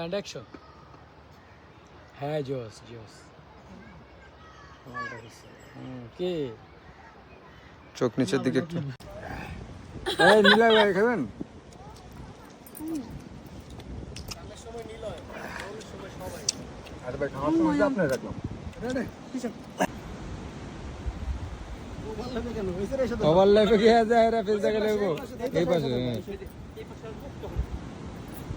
And action হ্যাঁ জোস জোস হুম, কে চোখ নিচের দিকে একটু। এই নিলয় ভাই খাবেন? আরে ভাই খাওয়ার সময় তো আপনার রাখলাম। ওভার লাইফে কি আছে? এরা দেখা লাগবো এই পাশে হ্যাঁ।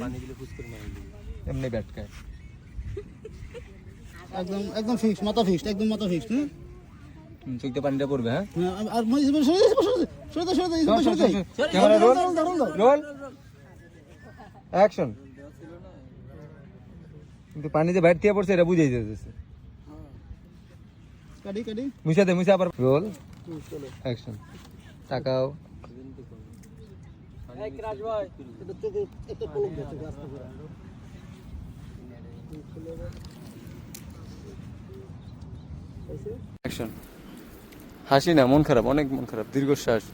পানি দিলে ফুস করে মারি এমনি ব্যাট খায় একদম একদম ফিক্স মাথা ফিক্স একদম মাথা ফিক্স হুম চোখতে পানিটা পড়বে হ্যাঁ আর মই সরে সরে সরে সরে সরে ক্যামেরা রোল রোল অ্যাকশন কিন্তু পানিতে বাইরে থেকে পড়ছে এটা বুঝাই যাচ্ছে কাটি কাটি মুছা দে মুছা আবার রোল অ্যাকশন তাকাও রাজ ভাই। এটা চোখে একটা পলক দিচ্ছে আস্তে করে অ্যাকশন হাসি না মন খারাপ অনেক মন খারাপ দীর্ঘশ্বাস।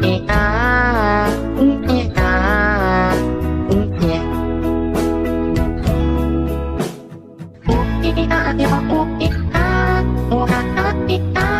เอตาอุเอตาอุเออุเอตาเดียวอุเอตาโอราตาเอตา